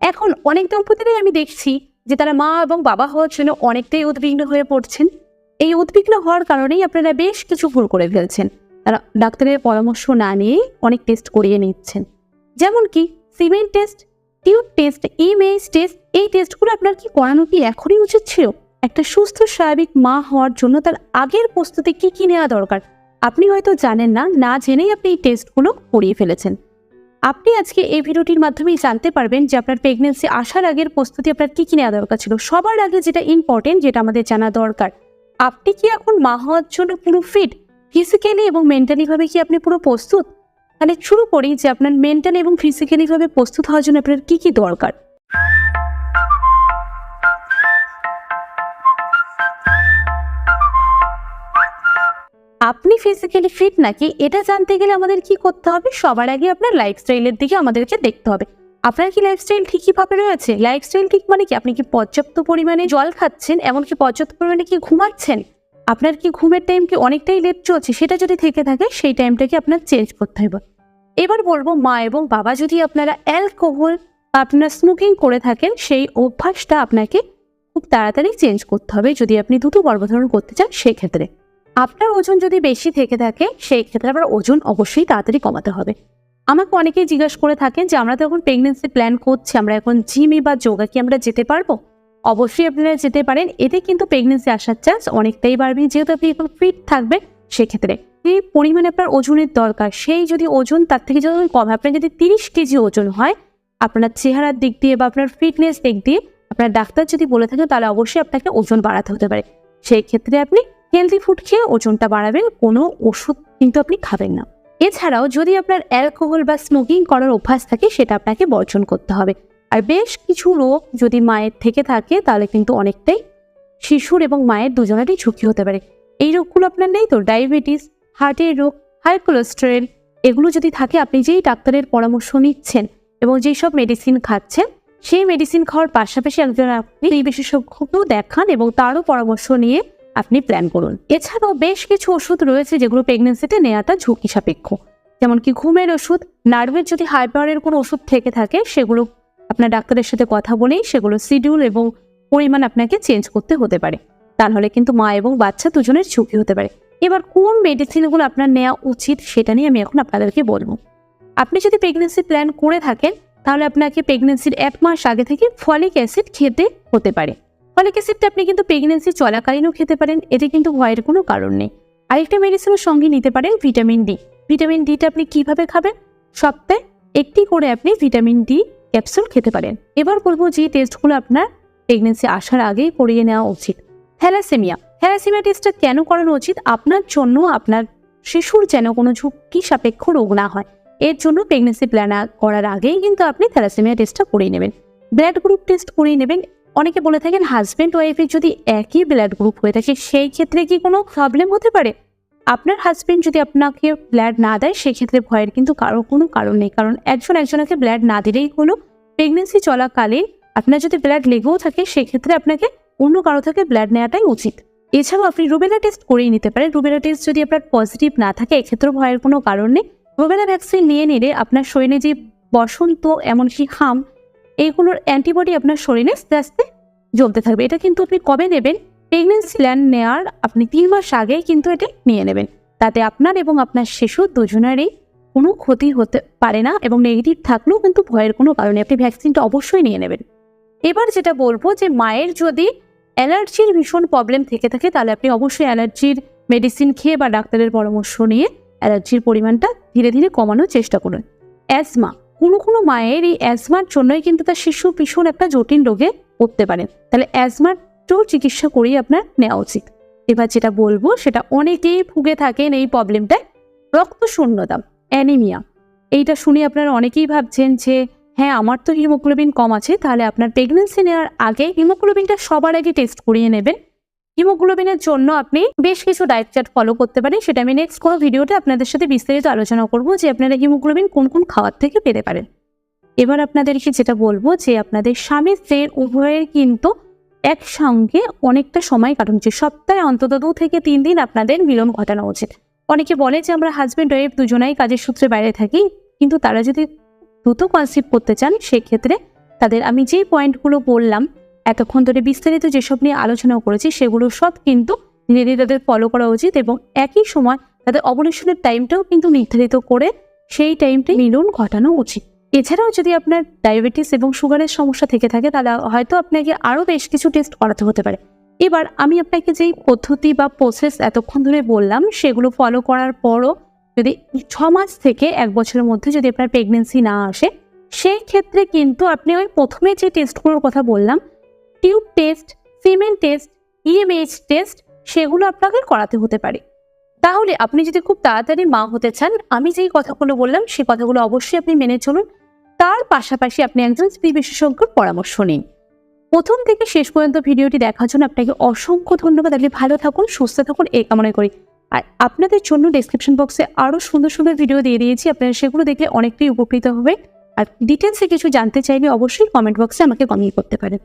এখন অনেক দম্পতিরাই আমি দেখছি যে তারা মা এবং বাবা হওয়ার জন্য অনেকটাই উদ্বিগ্ন হয়ে পড়ছেন। এই উদ্বিগ্ন হওয়ার কারণেই আপনারা বেশ কিছু ভুল করে ফেলছেন। তারা ডাক্তারের পরামর্শ না নিয়ে অনেক টেস্ট করিয়ে নিচ্ছেন। যেমন কি semen test tube test image test এই টেস্টগুলো আপনার কি করানো কি এখনই উচিত ছিল? একটা সুস্থ, স্বাভাবিক মা হওয়ার জন্য তার আগের প্রস্তুতি কি কি নেওয়া দরকার? আপনি হয়তো জানেন না না জেনেই আপনি এই টেস্টগুলো করিয়ে ফেলেছেন। আপনি আজকে এই ভিডিওটির মাধ্যমেই জানতে পারবেন যে আপনার প্রেগনেন্সি আসার আগের প্রস্তুতি আপনার কী কী নেওয়া দরকার ছিল। সবার আগে যেটা ইম্পর্টেন্ট যেটা আমাদের জানা দরকার, আপনি কি এখন মা হওয়ার জন্য পুরো ফিট ফিজিক্যালি এবং মেন্টালিভাবে কি আপনি পুরো প্রস্তুত? তাহলে শুরু করি যে আপনার মেন্টালি এবং ফিজিক্যালিভাবে প্রস্তুত হওয়ার জন্য আপনার কী কী দরকার। ফিজিক্যালি ফিট নাকি, এটা জানতে গেলে আমাদের কি করতে হবে? সবার আগে আপনার লাইফস্টাইলের দিকে আমাদেরকে দেখতে হবে। আপনার কি লাইফস্টাইল ঠিকইভাবে রয়েছে? লাইফস্টাইল ঠিক মানে কি? আপনি কি পর্যাপ্ত পরিমাণে জল খাচ্ছেন? এমনকি পর্যাপ্ত পরিমাণে কি ঘুমাচ্ছেন? আপনার কি ঘুমের টাইম কি অনেকটাই লেট চলছে? সেটা যদি থেকে থাকে, সেই টাইমটাকে আপনার চেঞ্জ করতে হবে। এবার বলব মা এবং বাবা, যদি আপনারা অ্যালকোহল বা আপনারা স্মোকিং করে থাকেন, সেই অভ্যাসটা আপনাকে খুব তাড়াতাড়ি চেঞ্জ করতে হবে। যদি আপনি দ্রুত গর্ভধারণ করতে চান, সেক্ষেত্রে। আপনার ওজন যদি বেশি থেকে থাকে, সেই ক্ষেত্রে আপনার ওজন অবশ্যই তাড়াতাড়ি কমাতে হবে। আমাকে অনেকেই জিজ্ঞাসা করে থাকেন যে, আমরা তো এখন প্রেগনেন্সি প্ল্যান করছি, আমরা এখন জিমে বা যোগা কি আমরা যেতে পারব? অবশ্যই আপনারা যেতে পারেন, এতে কিন্তু প্রেগনেন্সি আসার চান্স অনেকটাই বাড়বে। যেহেতু আপনি এখন ফিট থাকবেন, সেক্ষেত্রে যে পরিমাণে আপনার ওজনের দরকার, সেই যদি ওজন, তার থেকে যদি কম, আপনার যদি তিরিশ কেজি ওজন হয়, আপনার চেহারার দিক দিয়ে বা আপনার ফিটনেস দিক দিয়ে, আপনার ডাক্তার যদি বলে থাকে, তাহলে অবশ্যই আপনাকে ওজন বাড়াতে হতে পারে। সেই ক্ষেত্রে আপনি হেলদি ফুড খেয়ে ওজনটা বাড়াবেন, কোনো ওষুধ কিন্তু আপনি খাবেন না। এছাড়াও যদি আপনার অ্যালকোহল বা স্মোকিং করার অভ্যাস থাকে, সেটা আপনাকে বর্জন করতে হবে। আর বেশ কিছু রোগ যদি মায়ের থেকে থাকে, তাহলে কিন্তু অনেকটাই শিশুর এবং মায়ের দুজনেরই ঝুঁকি হতে পারে। এই রোগগুলো আপনার নেই তো? ডায়াবেটিস হার্টের রোগ হাই কোলেস্টেরল এগুলো যদি থাকে, আপনি যেই ডাক্তারের পরামর্শ নিচ্ছেন এবং যেই সব মেডিসিন খাচ্ছেন, সেই মেডিসিন খাওয়ার পাশাপাশি একজন আপনি এই বিশেষজ্ঞকেও দেখান এবং তারও পরামর্শ নিয়ে আপনি প্ল্যান করুন। এছাড়াও বেশ কিছু ওষুধ রয়েছে যেগুলো প্রেগনেন্সিতে নেওয়াটা ঝুঁকি সাপেক্ষ। যেমন কি ঘুমের ওষুধ নার্ভের যদি হাই পাওয়ারের কোনো ওষুধ থেকে থাকে, সেগুলো আপনার ডাক্তারের সাথে কথা বলেই সেগুলো শিডিউল এবং পরিমাণ আপনাকে চেঞ্জ করতে হতে পারে। তাহলে কিন্তু মা এবং বাচ্চা দুজনের ঝুঁকি হতে পারে। এবার কোন মেডিসিনগুলো আপনার নেওয়া উচিত সেটা নিয়ে আমি এখন আপনাদেরকে বলব। আপনি যদি প্রেগনেন্সি প্ল্যান করে থাকেন, তাহলে আপনাকে প্রেগনেন্সির এক মাস আগে থেকে ফলিক অ্যাসিড খেতে হতে পারে। ফলিক অ্যাসিডটা আপনি কিন্তু প্রেগনেন্সি চলাকালীনও খেতে পারেন, এতে কিন্তু ভয়ের কোনো কারণ নেই। আরেকটা মেডিসিনের সঙ্গে নিতে পারেন ভিটামিন ডি ভিটামিন ডিটা আপনি কীভাবে খাবেন? সপ্তাহে একটি করে আপনি ভিটামিন ডি ক্যাপসুল খেতে পারেন। এবার বলব যে টেস্টগুলো আপনার প্রেগনেন্সি আসার আগেই করিয়ে নেওয়া উচিত। থ্যালাসেমিয়া থ্যালাসেমিয়া টেস্টটা কেন করানো উচিত? আপনার জন্য আপনার শিশুর যেন কোনো ঝুঁকি সাপেক্ষ রোগ না হয়। এর জন্য প্রেগনেন্সি প্ল্যান করার আগেই কিন্তু আপনি থ্যালাসেমিয়া টেস্টটা করিয়ে নেবেন। ব্লাড গ্রুপ টেস্ট করিয়ে নেবেন অনেকে বলে থাকেন হাজব্যান্ড ওয়াইফের যদি একই ব্লাড গ্রুপ হয়ে থাকে, সেই ক্ষেত্রে কি কোনো প্রবলেম হতে পারে? আপনার হাজব্যান্ড যদি আপনাকে ব্লাড না দেয় সেক্ষেত্রে ভয়ের কিন্তু কারও কোনো কারণ নেই। কারণ একজন একজনকে ব্লাড না দিলেই হলো প্রেগনেন্সি চলাকালীন আপনার যদি ব্লাড লেগেও থাকে সেক্ষেত্রে আপনাকে অন্য কারও থেকে ব্লাড নেওয়াটাই উচিত। এছাড়াও আপনি রুবেলা টেস্ট করেই নিতে পারেন। রুবেলা টেস্ট যদি আপনার পজিটিভ না থাকে, এক্ষেত্রেও ভয়ের কোনো কারণ নেই। রুবেলা ভ্যাকসিন নিয়ে নিলে আপনার শরীরে যে বসন্ত, এমনকি হাম এইগুলোর অ্যান্টিবডি আপনার শরীরে আস্তে আস্তে জমতে থাকবে। এটা কিন্তু আপনি কবে নেবেন? প্রেগনেন্সি ল্যান্ড নেওয়ার আপনি তিন মাস আগেই কিন্তু এটা নিয়ে নেবেন। তাতে আপনার এবং আপনার শিশু দুজনেরই কোনো ক্ষতি হতে পারে না এবং নেগেটিভ থাকলেও কিন্তু ভয়ের কোনো কারণে আপনি ভ্যাকসিনটা অবশ্যই নিয়ে নেবেন। এবার যেটা বলব যে মায়ের যদি অ্যালার্জির ভীষণ প্রবলেম থেকে থাকে, তাহলে আপনি অবশ্যই অ্যালার্জির মেডিসিন খেয়ে বা ডাক্তারের পরামর্শ নিয়ে অ্যালার্জির পরিমাণটা ধীরে ধীরে কমানোর চেষ্টা করুন। অ্যাজমা কোনো কোনো মায়ের এই অ্যাজমার জন্যই কিন্তু তার শিশু ভীষণ একটা জটিল রোগে পড়তে পারেন তাহলে অ্যাজমারটাও চিকিৎসা করেই আপনার নেওয়া উচিত। এবার যেটা বলব, সেটা অনেকেই ভুগে থাকেন এই প্রবলেমটায় রক্ত শূন্যতা অ্যানিমিয়া এইটা শুনে আপনারা অনেকেই ভাবছেন যে হ্যাঁ আমার তো হিমোগ্লোবিন কম আছে, তাহলে আপনার প্রেগনেন্সি নেওয়ার আগে হিমোগ্লোবিনটা সবার আগে টেস্ট করিয়ে নেবেন। হিমোগ্লোবিনের জন্য আপনি বেশ কিছু ডায়েট চার্ট ফলো করতে পারেন। সেটা আমি নেক্সট কোনো ভিডিওতে আপনাদের সাথে বিস্তারিত আলোচনা করব যে আপনারা হিমোগ্লোবিন কোন কোন খাওয়ার থেকে পেতে পারেন। এবার আপনাদেরকে যেটা বলব যে আপনাদের স্বামী স্ত্রীর উভয়ের কিন্তু একসঙ্গে অনেকটা সময় কাটানো উচিত। সপ্তাহে অন্তত দু থেকে তিন দিন আপনাদের মিলন ঘটানো উচিত। অনেকে বলে যে আমরা হাজব্যান্ড ওয়াইফ দুজনাই কাজের সূত্রে বাইরে থাকি, কিন্তু তারা যদি দ্রুত কনসিভ করতে চান, সেক্ষেত্রে তাদের আমি যেই পয়েন্টগুলো বললাম এতক্ষণ ধরে বিস্তারিত যেসব নিয়ে আলোচনা করেছি, সেগুলো সব কিন্তু ধীরে তাদের ফলো করা উচিত এবং একই সময় তাদের অবলেশনের টাইমটাও কিন্তু নির্ধারিত করে সেই টাইমটি মিলন ঘটানো উচিত। এছাড়াও যদি আপনার ডায়াবেটিস এবং সুগারের সমস্যা থেকে থাকে, তাহলে হয়তো আপনাকে আরও বেশ কিছু টেস্ট করাতে হতে পারে। এবার আমি আপনাকে যেই পদ্ধতি বা প্রসেস এতক্ষণ ধরে বললাম, সেগুলো ফলো করার পরও যদি ছ মাস থেকে এক বছরের মধ্যে যদি আপনার প্রেগনেন্সি না আসে, সেই ক্ষেত্রে কিন্তু আপনি ওই প্রথমে যে টেস্টগুলোর কথা বললাম tube test semen test AMH test সেগুলো আপনাকে করাতে হতে পারে। তাহলে আপনি যদি খুব তাড়াতাড়ি মা হতে চান, আমি যেই কথাগুলো বললাম সেই কথাগুলো অবশ্যই আপনি মেনে চলুন। তার পাশাপাশি আপনি একজন স্ত্রী বিশেষজ্ঞর পরামর্শ নিন। প্রথম থেকে শেষ পর্যন্ত ভিডিওটি দেখার জন্য আপনাকে অসংখ্য ধন্যবাদ। আপনি ভালো থাকুন, সুস্থ থাকুন, এই কামনা করি। আর আপনাদের জন্য ডেসক্রিপশন বক্সে আরও সুন্দর সুন্দর ভিডিও দিয়ে দিয়েছি, আপনারা সেগুলো দেখলে অনেকটাই উপকৃত হবে আর ডিটেলসে কিছু জানতে চাইলে অবশ্যই কমেন্ট বক্সে আমাকে কমেন্ট করতে পারেন।